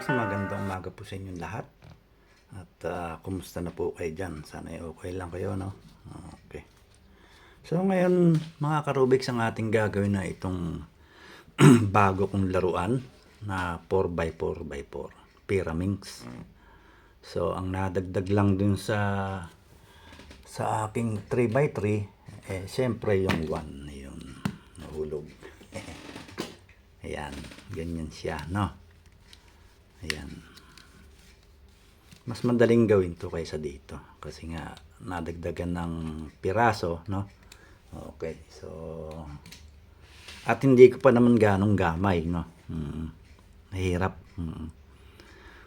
Karubiks, magandang umaga po sa inyong lahat. At ah, kumusta na po kayo dyan? Sana ay okay lang kayo, no? Okay. So ngayon, mga Karubiks, ang ating gagawin na itong bago kong laruan na 4x4x4, Pyraminx. So ang nadagdag lang dun sa sa aking 3x3, eh, siyempre yung 1 yun, nahulog. Ayan, ganyan siya, no? Ayan. Mas madaling gawin to kaysa dito. Kasi nga, nadagdagan ng piraso, no? Okay, so... At hindi ko pa naman ganong gamay, no? Mm, Nahirap. Mm.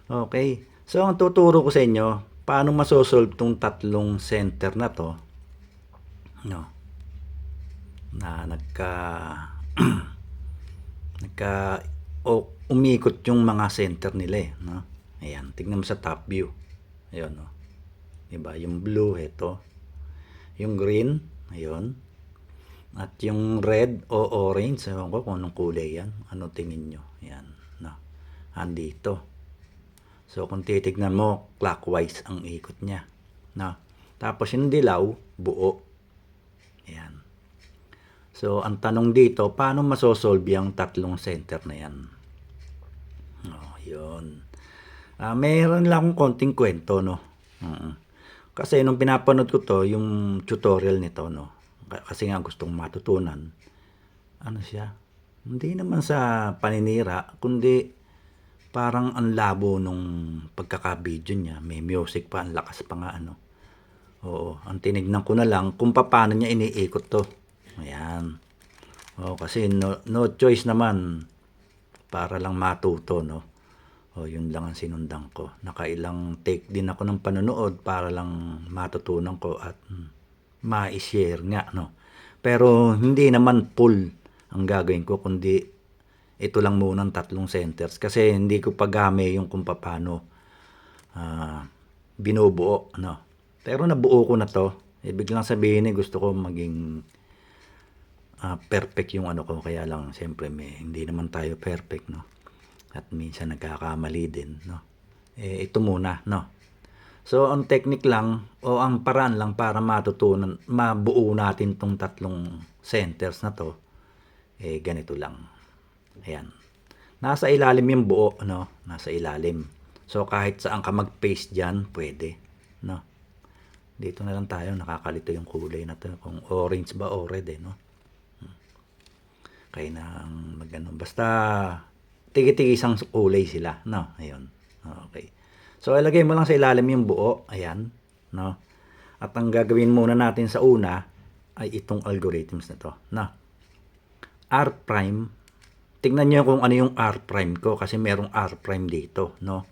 Okay, so ang tuturo ko sa inyo, paano masosolve tong tatlong center na to, no? Na nagka... nagka o umikot yung mga center nila eh, no? Ayan, tignan mo sa top view. Ayun, no? Diba? Yung blue, ito. Yung green, ayun. At yung red o orange, ewan ko kung anong kulay yan. Ano tingin nyo? Yan, no? Andito. So, kung titignan mo, clockwise ang ikot niya. No? Tapos yung dilaw, buo. Ayan. So, ang tanong dito, paano masosolve yung tatlong center na yan? Oh, yun. Ah, mayroon lang akong konting kwento, no? Mm. Kasi nung pinapanood ko to, yung tutorial nito, no? Kasi nga gustong matutunan. Ano siya? Hindi naman sa paninira, kundi parang ang labo nung pagkaka-video niya. May music pa, ang lakas pa nga, ano. Oo, ang tinignan ko na lang kung paano niya iniikot to. Ayan. Oo, kasi no, no choice naman para lang matuto, no. O, yun lang ang sinundan ko. Nakailang take din ako ng panonood para lang matutunan ko at mm, ma-share nga, no. Pero hindi naman full ang gagawin ko, kundi ito lang muna ang tatlong centers. Kasi hindi ko pagami yung kung paano ah, binubuo, no. Pero nabuo ko na to. Ibig lang sabihin eh, gusto ko maging ah, perfect yung ano ko. Kaya lang, siyempre, may, hindi naman tayo perfect, no. At minsan nagkakamali din, no. Eh, ito muna, no. So, ang technique lang, o ang paraan lang para matutunan, mabuo natin tong tatlong centers na to, eh, ganito lang. Ayan. Nasa ilalim yung buo, no? Nasa ilalim. So, kahit saan ka mag-paste dyan, pwede, no? Dito na lang tayo, nakakalito yung kulay na to. Kung orange ba o red, eh, no? Kaya na ang magano. Basta, tigi-tigi isang kulay sila, no? Ayun. Okay. So, ilagay mo lang sa ilalim yung buo. Ayan, no? At ang gagawin muna natin sa una, ay itong algorithms na to, no? R prime. Tingnan niyo kung ano yung R prime ko kasi merong R prime dito, no?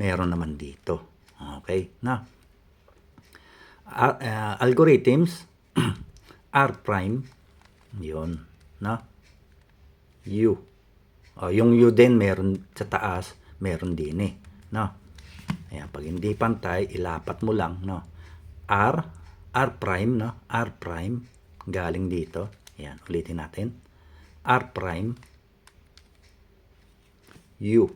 Meron naman dito. Okay, na. uh, algorithms R prime 'yon, no? U. Oh, yung U din meron sa taas, meron din eh, no? Ayan, pag hindi pantay, ilapat mo lang, no? R, R prime, no? R prime, galing dito. Ayan, ulitin natin. R prime, U,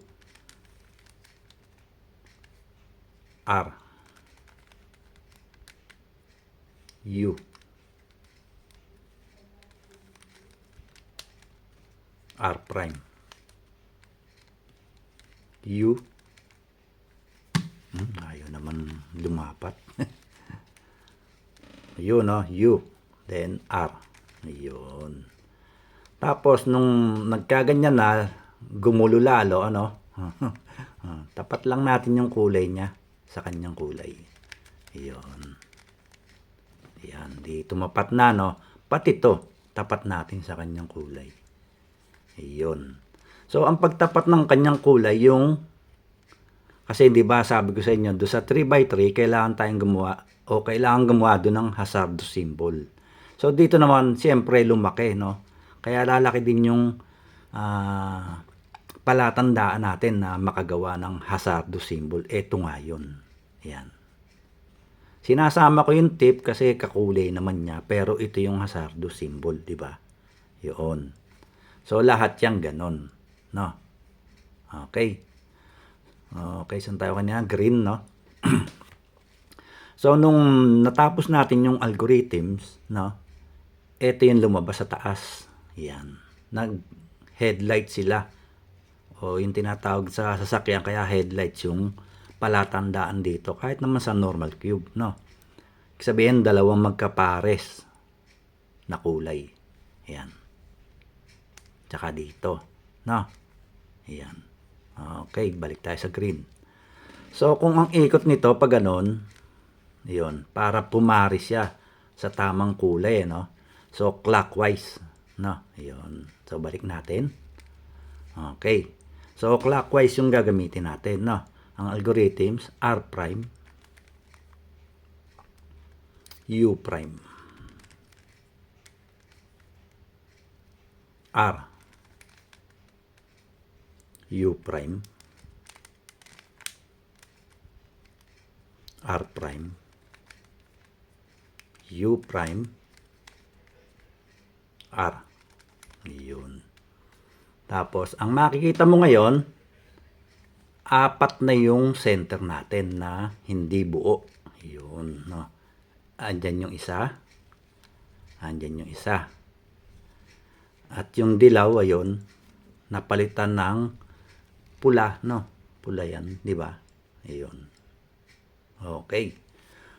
R, U, R prime, U, Hmm, ayaw naman lumapat. Yun, no? U. Then, R. Yun. Tapos, nung nagkaganyan na, gumulo lalo, ano? Ah, Tapat lang natin yung kulay niya sa kanyang kulay. Yun. Yan. Di tumapat na, no? Pati to, tapat natin sa kanyang kulay. Yun. So, ang pagtapat ng kanyang kulay, yung kasi di ba sabi ko sa inyo, do sa 3x3, kailangan tayong gumawa o kailangan gumawa doon ng hazard symbol. So dito naman, siyempre lumaki, no? Kaya lalaki din yung ah, palatandaan natin na makagawa ng hazard symbol. Ito nga yun. Yan. Sinasama ko yung tip kasi kakulay naman niya, pero ito yung hazard symbol, di ba? Yun. So lahat yan ganon, no? Okay. Okay, saan tayo kanina? Green, no? so, nung natapos natin yung algorithms, no? Ito yung lumabas sa taas. Yan. Nag-headlight sila. O yung tinatawag sa sasakyan, kaya headlights yung palatandaan dito. Kahit naman sa normal cube, no? Sabihin, dalawang magkapares na kulay. Yan. Tsaka dito. No? Yan. Okay, balik tayo sa green. So, kung ang ikot nito, pag ganon, yun, para pumari siya sa tamang kulay, no? So, clockwise, no? Yun. So, balik natin. Okay. So, clockwise yung gagamitin natin, no? Ang algorithms, R prime, U prime, R, U prime, R prime, U prime, R. Yun. Tapos, ang makikita mo ngayon, apat na yung center natin na hindi buo. Yun, no. Andyan yung isa. Andyan yung isa. At yung dilaw, ayun, napalitan ng pula, no? Pula yan, di ba? Ayun. Okay.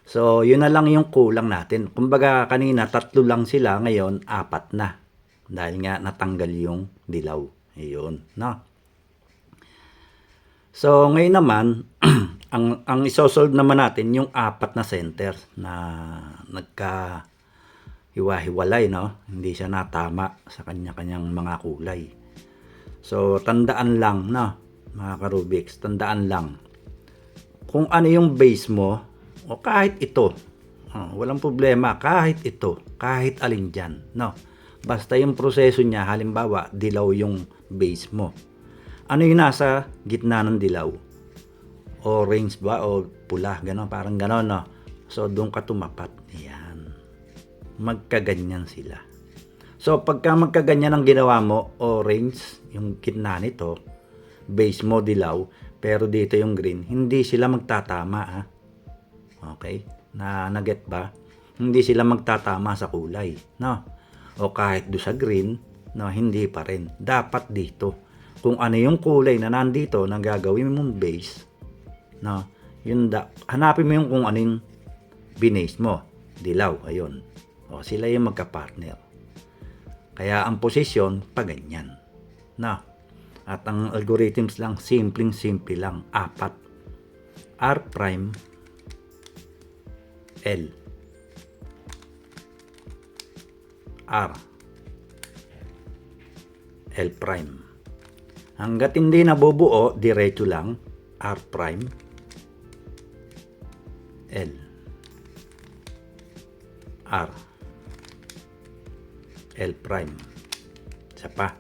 So, yun na lang yung kulang natin. Kumbaga, kanina, tatlo lang sila. Ngayon, apat na. Dahil nga, natanggal yung dilaw. Ayun, no? So, ngayon naman, ang, ang isosolve naman natin yung apat na center na nagka hiwa-hiwalay, no? Hindi siya natama sa kanya-kanyang mga kulay. So, tandaan lang, no? Mga ka-Rubik's, tandaan lang. Kung ano yung base mo, o kahit ito, oh, walang problema, kahit ito, kahit alin dyan, no? Basta yung proseso niya, halimbawa, dilaw yung base mo. Ano yung nasa gitna ng dilaw? Orange ba o pula, gano'n, parang gano'n, no? So, doon ka tumapat. Yan. Magkaganyan sila. So, pagka magkaganyan ang ginawa mo, orange, yung gitna nito, base mo dilaw, pero dito yung green, hindi sila magtatama, ha? Okay? Na naget ba? Hindi sila magtatama sa kulay, no? O kahit do sa green, no, hindi pa rin. Dapat dito. Kung ano yung kulay na nandito na gagawin mong base, no, yun da, hanapin mo yung kung ano yung binase mo. Dilaw, ayun. O, sila yung magka-partner. Kaya ang posisyon, pa ganyan. No? At ang algorithms lang, simpleng-simple lang. Apat. R prime, L, R, L prime. Hanggat hindi nabubuo, diretso lang, R prime, L, R, L prime. Isa pa.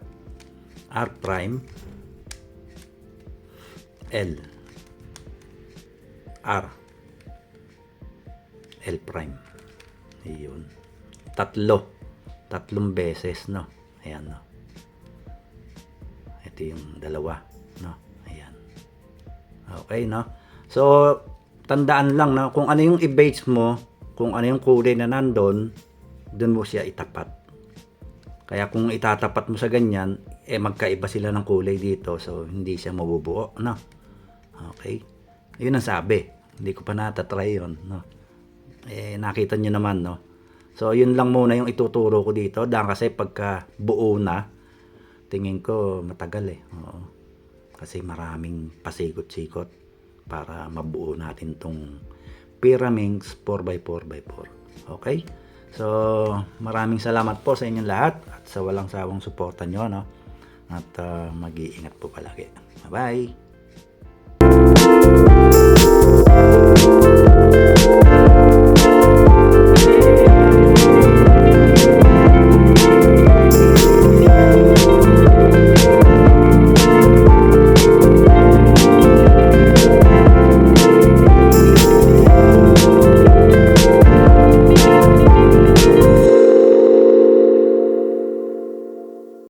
R prime, L, R, L prime. Ayun. Tatlo. Tatlong beses, no? Ayan, no? Ito yung dalawa, no? Ayan. Okay, no? So, tandaan lang na kung ano yung i-base mo, kung ano yung kulay na nandun, dun mo siya itapat. Kaya kung itatapat mo sa ganyan, eh magkaiba sila ng kulay dito, so hindi siya mabubuo, no? Okay? Yun ang sabi. Hindi ko pa natatry yun, no? Eh, nakita nyo naman, no? So, yun lang muna yung ituturo ko dito. Dahil kasi pagka buo na, tingin ko matagal eh. Oo. Kasi maraming pasikot-sikot para mabuo natin tong Pyraminx 4x4x4. Okay? So, maraming salamat po sa inyong lahat at sa walang sawang suporta nyo, no? At uh, mag-iingat po palagi. Bye-bye! Bye.